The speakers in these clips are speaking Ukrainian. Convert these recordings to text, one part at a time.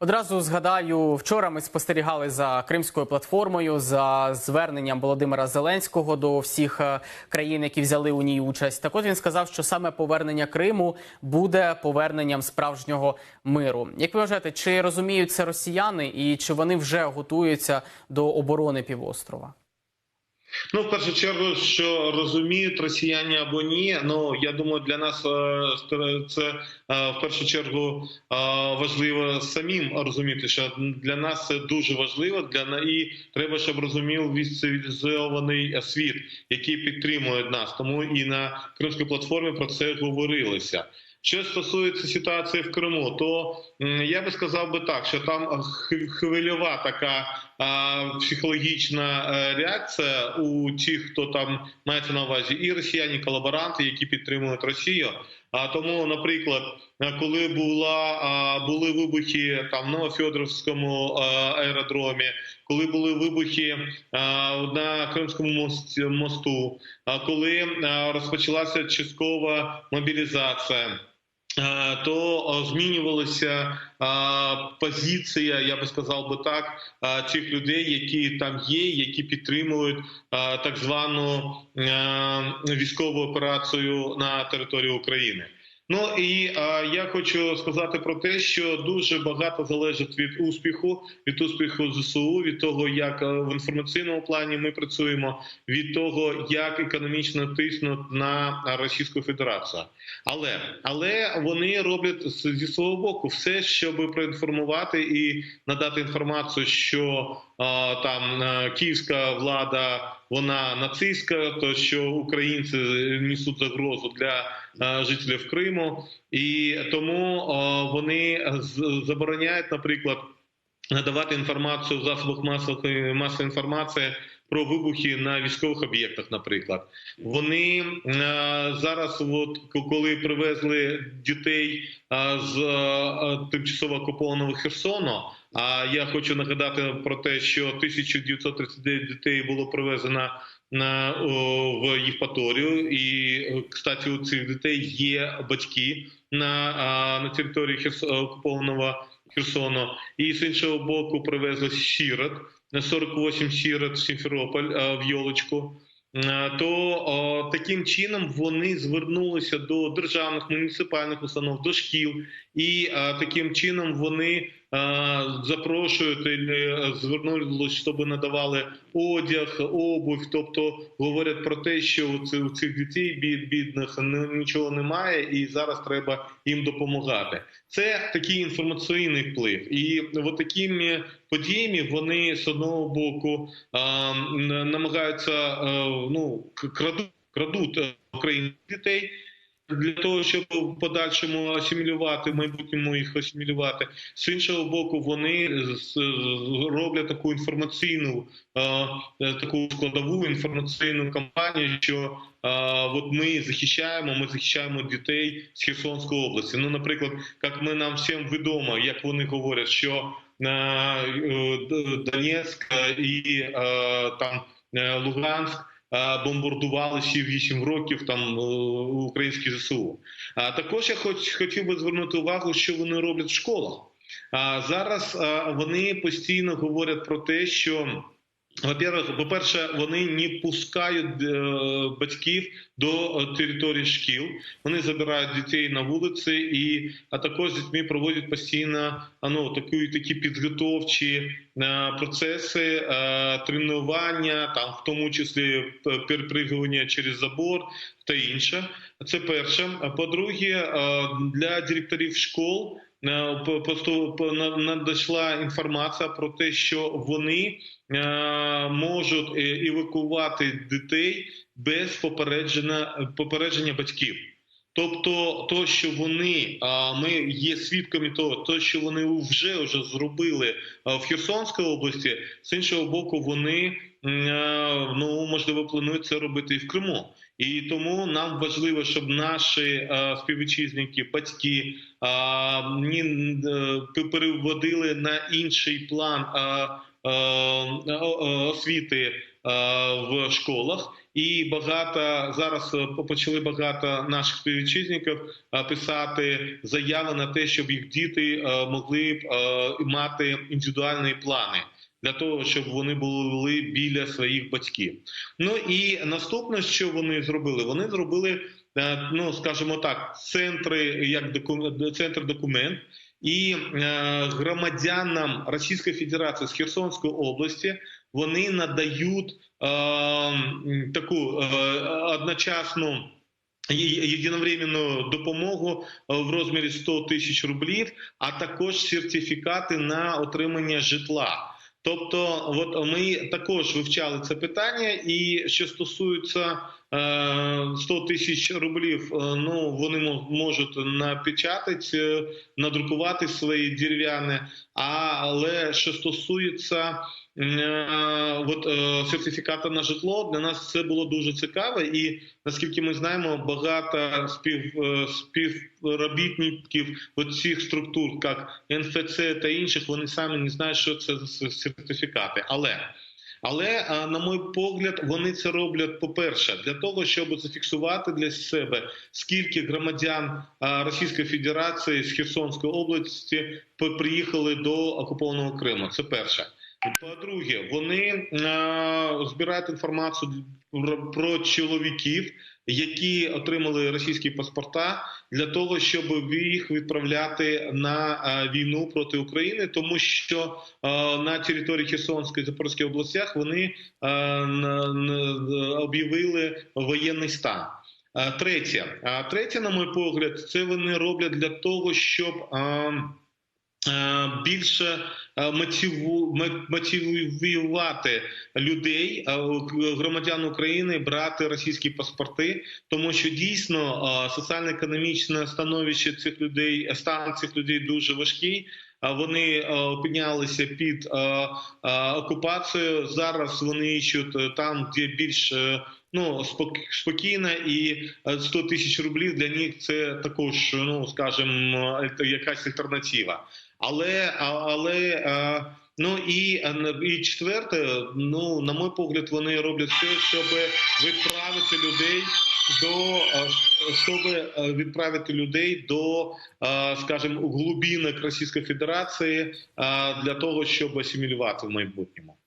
Одразу згадаю, вчора ми спостерігали за кримською платформою за зверненням Володимира Зеленського до всіх е, країн, які взяли у ній участь. Так от він сказав, що саме повернення Криму буде поверненням справжнього миру. Як ви вважаєте, чи розуміють це росіяни і чи вони вже готуються до оборони півострова? Ну, в першу чергу, що розуміють росіяни або ні. Ну я думаю, для нас е, це е, в першу чергу е, важливо самим розуміти, що для нас це дуже важливо. Для і треба, щоб розумів весь цивілізований світ, який підтримує нас. Тому і на кримській платформі про це говорилося. Що стосується ситуації в Криму, то я би сказав би так, що там хвильова така психологічна е, реакція у тих, хто там мається на увазі, і росіяни, і колаборанти, які підтримують Росію. А тому, наприклад, е, коли була були вибухи там на Новофьодоровському а, аеродромі, коли були вибухи на Кримському мосту, коли розпочалася часткова мобілізація. Е, То змінювалася позиція, я би сказав би так, цих людей, які там є, які підтримують так звану е, військову операцію на території України. Ну і а, я хочу сказати про те, що дуже багато залежить від успіху, від успіху ЗСУ, від того, як е, в інформаційному плані ми працюємо, від того, як економічно тиснуть на Російську Федерацію. Але але вони роблять зі свого боку все, щоб проінформувати і надати інформацію, що там е, київська влада вона нацистська, то що українці несуть загрозу для е, жителів Криму, і тому е, вони забороняють, наприклад, надавати інформацію в засобах масової масової інформації про вибухи на військових об'єктах. Наприклад, вони е, зараз, от коли привезли дітей е, з е, тимчасово окупованого Херсону. А я хочу нагадати про те, що 1939 дітей було привезено на о, в Євпаторію, і кстати, у цих дітей є батьки на, а, на території Херс... окупованого Херсону. І з іншого боку привезли сірот 48 сірот Сімферополь в Йолочку. Е, То о, таким чином вони звернулися до державних муніципальних установ, до шкіл, і е, таким чином вони е, запрошують е, щоб надавали одяг, обувь. Тобто говорять про те, що у цих, дітей бід, бідних ні- нічого немає, і зараз треба їм допомагати. Це такий інформаційний вплив, і от такими подіями вони з одного боку намагаються е, ну крадуть, крадуть е, українських дітей. Для того щоб в подальшому асимілювати, в майбутньому їх асимілювати, з іншого боку, вони роблять таку інформаційну е, таку складову інформаційну кампанію, що от ми захищаємо, ми захищаємо дітей з Херсонської області. Ну, наприклад, як ми нам всім відомо, як вони говорять, що е, е, Донецьк і там Луганськ. Е, Бомбардували ще 8 років там е, українські ЗСУ. А також я хоч хотів би звернути увагу, що вони роблять в школах. А зараз вони постійно говорять про те, що во-первых, по-перше, вони не пускають е, батьків до е, території шкіл. Вони забирають дітей на вулиці, і а також з дітьми проводять постійно ну, такі, такі підготовчі е, процеси, тренування, там в тому числі перепригування через забор та інше. Це перше. А по-друге, для директорів школ е, надійшла інформація про те, що вони е, можуть е, евакувати дітей без попередження попередження батьків. Тобто, то, що вони ми є свідками того, то що вони вже вже зробили в Херсонській області, з іншого боку, вони ну можливо планують це робити і в Криму. І тому нам важливо, щоб наші співвітчизники, батьки ні, е, переводили на інший план освіти в школах. І багато зараз е, почали багато наших співвітчизників е, писати заяви на те, щоб їх діти е, могли б мати індивідуальні плани. Для того щоб вони були біля своїх батьків. Ну і наступне, що вони зробили, вони зробили, ну скажімо так, центри як доку... центр документ, і громадянам Російської Федерації з Херсонської області вони надають е, таку е, одночасну. Єдиновременну допомогу е, в розмірі 100 тисяч рублів, а також сертифікати на отримання житла. Тобто, от ми також вивчали це питання, і що стосується 100 тисяч рублів, е, ну вони мо- можуть напечатати, е, надрукувати свої дерев'яні. Але що стосується е, от, е, сертифіката на житло, для нас це було дуже цікаво, і наскільки ми знаємо, багато спів, е, співробітників цих структур, як НФЦ та інших, вони самі не знають, що це за сертифікати. Але але на мій погляд, вони це роблять по-перше, для того, щоб зафіксувати для себе скільки громадян Російської Федерації з Херсонської області приїхали до окупованого Криму. Це перше. По-друге, вони збирають інформацію про чоловіків, які отримали російські паспорта, для того, щоб їх відправляти на війну проти України, тому що на території Херсонської Запорізької областях вони на- об'явили воєнний стан. Третє, третє, на мій погляд, це вони роблять для того, щоб більше а, мотивувати людей, громадян України брати російські паспорти, тому що дійсно соціально-економічне становище цих людей, стан цих людей дуже важкий. Вони е, опинялися під е, е, окупацією. Зараз вони іщуть е, там, де більш е, ну спок- спокійно, і е, 100 тисяч рублів для них це також, ну скажімо, е, якась альтернатива. Але але ну і, і четверте, ну на мій погляд, вони роблять все, щоб відправити людей до щоб е, відправити людей до, скажімо, глубинок Російської Федерації для того, щоб асимілювати в майбутньому.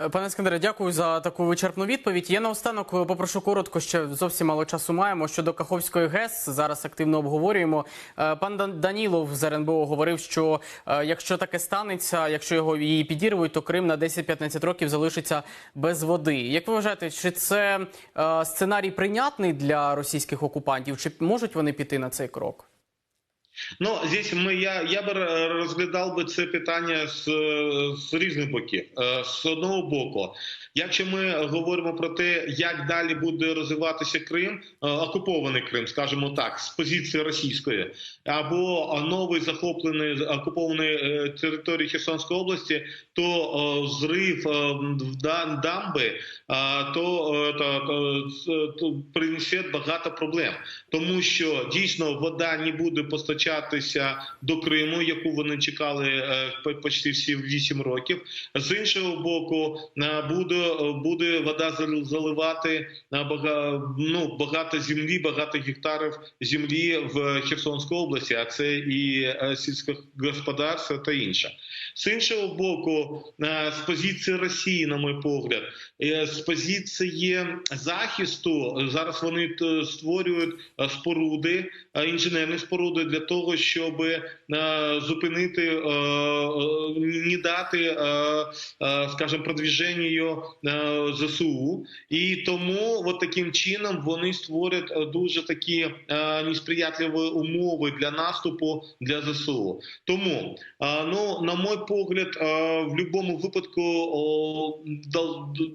Е, Пане Скандере, дякую за таку вичерпну відповідь. Я наостанок е, попрошу коротко, ще зовсім мало часу маємо. Щодо Каховської ГЕС зараз активно обговорюємо. Е, Пан Данілов з РНБО говорив, що якщо таке станеться, якщо його її підірвуть, то Крим на 10-15 років залишиться без води. Як ви вважаєте, чи це сценарій прийнятний для російських окупантів? Чи можуть вони піти на цей крок? Ну, здесь ми, я, я би е, розглядав би це питання з, е, з різних боків. Е, З одного боку, якщо ми говоримо про те, як далі буде розвиватися Крим, е, окупований Крим, скажімо так, з позиції російської, або новий захоплений окупований е, території Херсонської області, то е, зрив е, дамби, е, то, е, то, то, то принесе багато проблем, тому що дійсно вода не буде постачатися до Криму, яку вони чекали е, по- почти всі 8 років. З іншого боку, е, буде, буде вода зал- заливати е, ну, багато землі, багато гектарів землі в Херсонській області, а це і сільське господарство та інше. З іншого боку, з позиції Росії, на мій погляд, з позиції захисту зараз вони створюють споруди, інженерні споруди для того, щоб е, зупинити, е, е, не дати, скажімо, продвіженню ЗСУ. І тому от таким чином вони створять дуже такі несприятливі умови для наступу для ЗСУ. Тому, ну, на мій погляд, в будь-якому випадку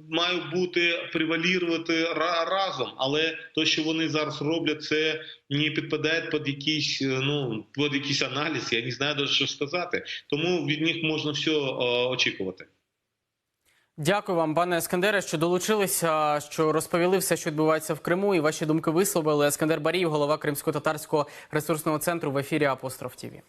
має бути превалірувати ра- разом, але те, що вони зараз роблять, це не підпадає під якийсь е, ну під якийсь аналіз. Я не знаю навіть, що сказати. Тому від них можна все очікувати. Дякую вам, пане Ескандере, що долучилися, що розповіли все, що відбувається в Криму, і ваші думки висловили. Ескандер Баріїв, голова Кримсько-татарського ресурсного центру в ефірі Апостроф ТІВІ.